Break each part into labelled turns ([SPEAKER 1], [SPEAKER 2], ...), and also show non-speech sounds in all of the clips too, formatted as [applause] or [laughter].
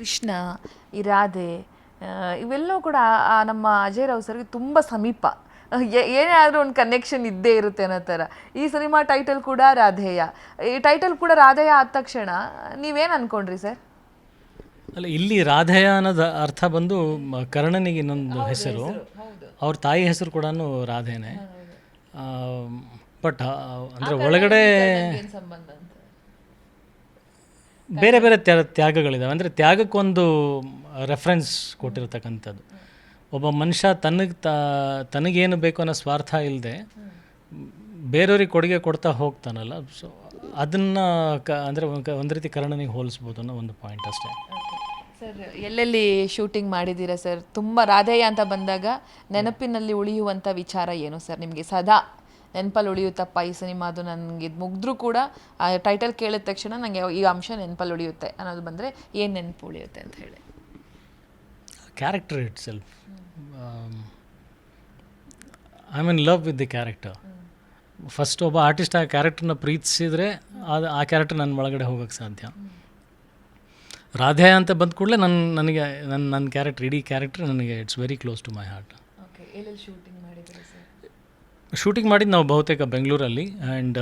[SPEAKER 1] ಕೃಷ್ಣ ಈ ರಾಧೆ ಇವೆಲ್ಲವೂ ಕೂಡ ಆ- ನಮ್ಮ ಅಜಯ್ ರಾವ್ ಸರ್ಗೆ ತುಂಬ ಸಮೀಪ. ಏನೇ ಆದರೂ ಒಂದು ಕನೆಕ್ಷನ್ ಇದ್ದೇ ಇರುತ್ತೆ ಅನ್ನೋ ಥರ. ಈ ಸಿನಿಮಾ ಟೈಟಲ್ ಕೂಡ ರಾಧೇಯ. ಈ ಟೈಟಲ್ ಕೂಡ ರಾಧೇಯ ಆದ ತಕ್ಷಣ ನೀವೇನು ಅನ್ಕೊಂಡ್ರಿ ಸರ್?
[SPEAKER 2] ಅಲ್ಲ ಇಲ್ಲಿ ರಾಧೆಯ ಅನ್ನೋದು ಅರ್ಥ ಬಂದು ಕರ್ಣನಿಗೆ ಇನ್ನೊಂದು ಹೆಸರು. ಅವ್ರ ತಾಯಿ ಹೆಸರು ಕೂಡ ರಾಧೆನೇ. ಬಟ್ ಅಂದರೆ ಒಳಗಡೆ ಬೇರೆ ಬೇರೆ ತ್ಯಾಗ ತ್ಯಾಗಗಳಿದಾವೆ. ಅಂದರೆ ತ್ಯಾಗಕ್ಕೊಂದು ರೆಫರೆನ್ಸ್ ಕೊಟ್ಟಿರ್ತಕ್ಕಂಥದ್ದು. ಒಬ್ಬ ಮನುಷ್ಯ ತನಗೆ ತ, ತನಗೇನು ಬೇಕು ಅನ್ನೋ ಸ್ವಾರ್ಥ ಇಲ್ಲದೆ ಬೇರೆಯವ್ರಿಗೆ ಕೊಡುಗೆ ಕೊಡ್ತಾ ಹೋಗ್ತಾನಲ್ಲ ಸೊ ಅದನ್ನು ಕ, ಅಂದರೆ ಒಂದು ರೀತಿ ಕರ್ಣನಿಗೆ ಹೋಲಿಸ್ಬೋದು ಅನ್ನೋ ಒಂದು ಪಾಯಿಂಟ್ ಅಷ್ಟೇ.
[SPEAKER 1] ಸರ್ ಎಲ್ಲೆಲ್ಲಿ ಶೂಟಿಂಗ್ ಮಾಡಿದ್ದೀರಾ ಸರ್ ತುಂಬ ರಾಧೇಯ ಅಂತ ಬಂದಾಗ ನೆನಪಿನಲ್ಲಿ ಉಳಿಯುವಂಥ ವಿಚಾರ ಏನು ಸರ್ ನಿಮಗೆ ಸದಾ ನೆನಪಲ್ಲಿ ಉಳಿಯುತ್ತಪ್ಪ ಈ ಸಿನಿಮಾದು ನನಗೆ ಇದು ಮುಗಿದ್ರೂ ಕೂಡ ಆ ಟೈಟಲ್ ಕೇಳಿದ ತಕ್ಷಣ ನನಗೆ ಈ ಅಂಶ ನೆನಪಲ್ಲಿ ಉಳಿಯುತ್ತೆ ಅನ್ನೋದು ಬಂದರೆ ಏನು ನೆನಪು ಉಳಿಯುತ್ತೆ ಅಂತ ಹೇಳಿ.
[SPEAKER 2] Character itself I mean love with the character first ಒಬ್ಬ ಆರ್ಟಿಸ್ಟ್ ಆ ಕ್ಯಾರೆಕ್ಟರ್ನ ಪ್ರೀತಿಸಿದರೆ ಅದು ಆ ಕ್ಯಾರೆಕ್ಟರ್ ನನ್ನ ಒಳಗಡೆ ಹೋಗೋಕ್ಕೆ ಸಾಧ್ಯ. ರಾಧೆ ಅಂತ ಬಂದ ಕೂಡಲೇ ನನ್ನ ನನಗೆ ನನ್ನ ನನ್ನ ಕ್ಯಾರೆಕ್ಟರ್ ಇಡೀ ಕ್ಯಾರೆಕ್ಟರ್ ನನಗೆ it's very close to my heart
[SPEAKER 1] shooting
[SPEAKER 2] ಮಾಡಿದ್ದು ನಾವು ಬಹುತೇಕ ಬೆಂಗಳೂರಲ್ಲಿ ಆ್ಯಂಡ್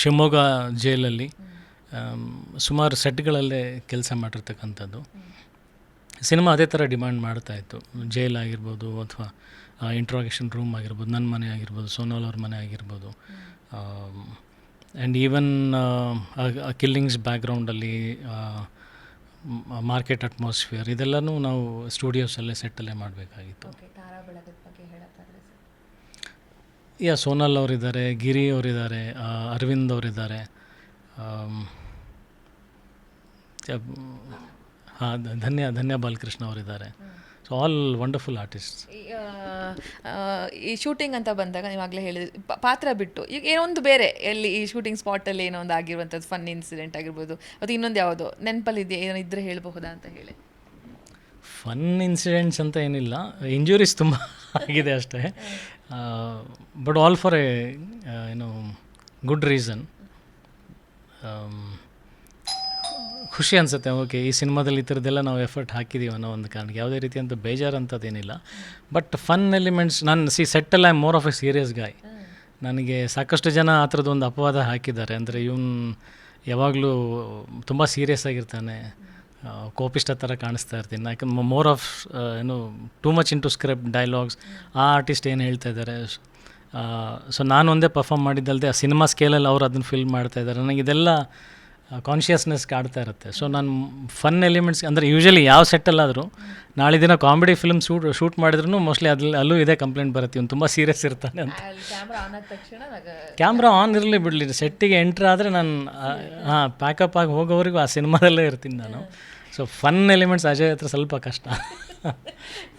[SPEAKER 2] ಶಿವಮೊಗ್ಗ ಜೈಲಲ್ಲಿ ಆಮ್, ಸುಮಾರು ಸೆಟ್ಗಳಲ್ಲೇ ಕೆಲಸ ಮಾಡಿರ್ತಕ್ಕಂಥದ್ದು. ಸಿನಿಮಾ ಅದೇ ಥರ ಡಿಮ್ಯಾಂಡ್ ಮಾಡ್ತಾ ಇತ್ತು. ಜೈಲ್ ಆಗಿರ್ಬೋದು ಅಥವಾ ಇಂಟ್ರಾಗೇಷನ್ ರೂಮ್ ಆಗಿರ್ಬೋದು ನನ್ನ ಮನೆ ಆಗಿರ್ಬೋದು ಸೋನೋಲ್ ಅವ್ರ ಮನೆ ಆಗಿರ್ಬೋದು. ಆ್ಯಂಡ್ ಈವನ್ ಕಿಲ್ಲಿಂಗ್ಸ್ ಬ್ಯಾಕ್ಗ್ರೌಂಡಲ್ಲಿ ಮಾರ್ಕೆಟ್ ಅಟ್ಮಾಸ್ಫಿಯರ್ ಇದೆಲ್ಲನೂ ನಾವು ಸ್ಟುಡಿಯೋಸಲ್ಲೇ ಸೆಟ್ಟಲ್ಲೇ ಮಾಡಬೇಕಾಗಿತ್ತು. ಯಾ ಸೋನಲ್ ಅವರಿದ್ದಾರೆ ಗಿರಿ ಅವರಿದ್ದಾರೆ ಅರವಿಂದ್ ಅವರಿದ್ದಾರೆ. ಹಾಂ ಧನ್ಯ ಧನ್ಯ ಬಾಲಕೃಷ್ಣ ಅವರಿದ್ದಾರೆ. ಸೊ ಆಲ್ ವಂಡರ್ಫುಲ್ ಆರ್ಟಿಸ್ಟ್
[SPEAKER 1] ಈ, ಶೂಟಿಂಗ್ ಅಂತ ಬಂದಾಗ ನೀವಾಗಲೇ ಹೇಳಿದ ಪಾತ್ರ ಬಿಟ್ಟು ಈಗ ಏನೊಂದು ಬೇರೆ ಎಲ್ಲಿ ಈ ಶೂಟಿಂಗ್ ಸ್ಪಾಟಲ್ಲಿ ಏನೋ ಒಂದು ಆಗಿರುವಂಥದ್ದು ಫನ್ ಇನ್ಸಿಡೆಂಟ್ ಆಗಿರ್ಬೋದು ಅದು ಇನ್ನೊಂದು ಯಾವುದೋ ನೆನಪಲ್ಲಿ ಇದೆ ಏನೋ ಇದ್ದರೆ ಹೇಳಬಹುದಾ ಅಂತ ಹೇಳಿ.
[SPEAKER 2] ಫನ್ ಇನ್ಸಿಡೆಂಟ್ಸ್ ಅಂತ ಏನಿಲ್ಲ ಇಂಜುರೀಸ್ ತುಂಬ. ಆಗಿದೆ ಅಷ್ಟೇ. ಬಟ್ ಆಲ್ ಫಾರ್ ಎ ಏನು ಗುಡ್ ರೀಸನ್ ಖುಷಿ ಅನಿಸುತ್ತೆ ಓಕೆ ಈ ಸಿನಿಮಾದಲ್ಲಿ ಈ ಥರದ್ದೆಲ್ಲ ನಾವು ಎಫರ್ಟ್ ಹಾಕಿದ್ದೀವಿ ಅನ್ನೋ ಒಂದು ಕಾರಣಕ್ಕೆ. ಯಾವುದೇ ರೀತಿಯಂತ ಬೇಜಾರು ಅಂಥದ್ದೇನಿಲ್ಲ. ಬಟ್ ಫನ್ ಎಲಿಮೆಂಟ್ಸ್ ನಾನು ಸಿ ಸೆಟ್ಟಲ್ಲಿ I more of a serious guy ನನಗೆ ಸಾಕಷ್ಟು ಜನ ಆ ಥರದ್ದು ಒಂದು ಅಪವಾದ ಹಾಕಿದ್ದಾರೆ. ಅಂದರೆ ಇವನು ಯಾವಾಗಲೂ ತುಂಬ ಸೀರಿಯಸ್ ಆಗಿರ್ತಾನೆ. ಕೋಪಿಷ್ಟ ಥರ ಕಾಣಿಸ್ತಾ ಇರ್ತೀನಿ. ಯಾಕಂದ್ರೆ ಮೋರ್ ಆಫ್ ಏನು too much into script dialogues ಆ ಆರ್ಟಿಸ್ಟ್ ಏನು ಹೇಳ್ತಾ ಇದ್ದಾರೆ ಸೊ ನಾನು ಒಂದೇ ಪರ್ಫಾಮ್ ಮಾಡಿದ್ದಲ್ಲದೆ ಆ ಸಿನಿಮಾ ಸ್ಕೇಲಲ್ಲಿ ಅವ್ರು ಅದನ್ನು ಫಿಲ್ ಮಾಡ್ತಾ ಇದ್ದಾರೆ ನನಗೆ ಇದೆಲ್ಲ ಕಾನ್ಷಿಯಸ್ನೆಸ್ ಕಾಡ್ತಾ ಇರುತ್ತೆ. ಸೊ ನಾನು ಫನ್ ಎಲಿಮೆಂಟ್ಸ್ ಅಂದರೆ ಯೂಶಲಿ ಯಾವ ಸೆಟ್ಟಲ್ಲಾದರೂ ನಾಳೆ ದಿನ ಕಾಮಿಡಿ ಫಿಲ್ಮ್ ಶೂಟ್ ಶೂಟ್ ಮಾಡಿದ್ರು ಮೋಸ್ಟ್ಲಿ ಅದ್ರಲ್ಲಿ ಅಲ್ಲೂ ಇದೇ ಕಂಪ್ಲೇಂಟ್ ಬರುತ್ತೆ. ಇವ್ನು ತುಂಬ ಸೀರಿಯಸ್ ಇರ್ತಾನೆ ಅಂತ. ಕ್ಯಾಮ್ರಾ ಆನ್ ಇರಲಿ ಬಿಡಲಿ. ಸೆಟ್ಟಿಗೆ ಎಂಟ್ರ್ ಆದರೆ ನಾನು ಹಾಂ ಪ್ಯಾಕಪ್ ಆಗಿ ಹೋಗೋವರೆಗೂ ಆ ಸಿನಿಮಾದಲ್ಲೇ ಇರ್ತೀನಿ ನಾನು. ಸೊ ಫನ್ ಎಲಿಮೆಂಟ್ಸ್ ಅಜಯ್ ಹತ್ರ ಸ್ವಲ್ಪ ಕಷ್ಟ. [laughs]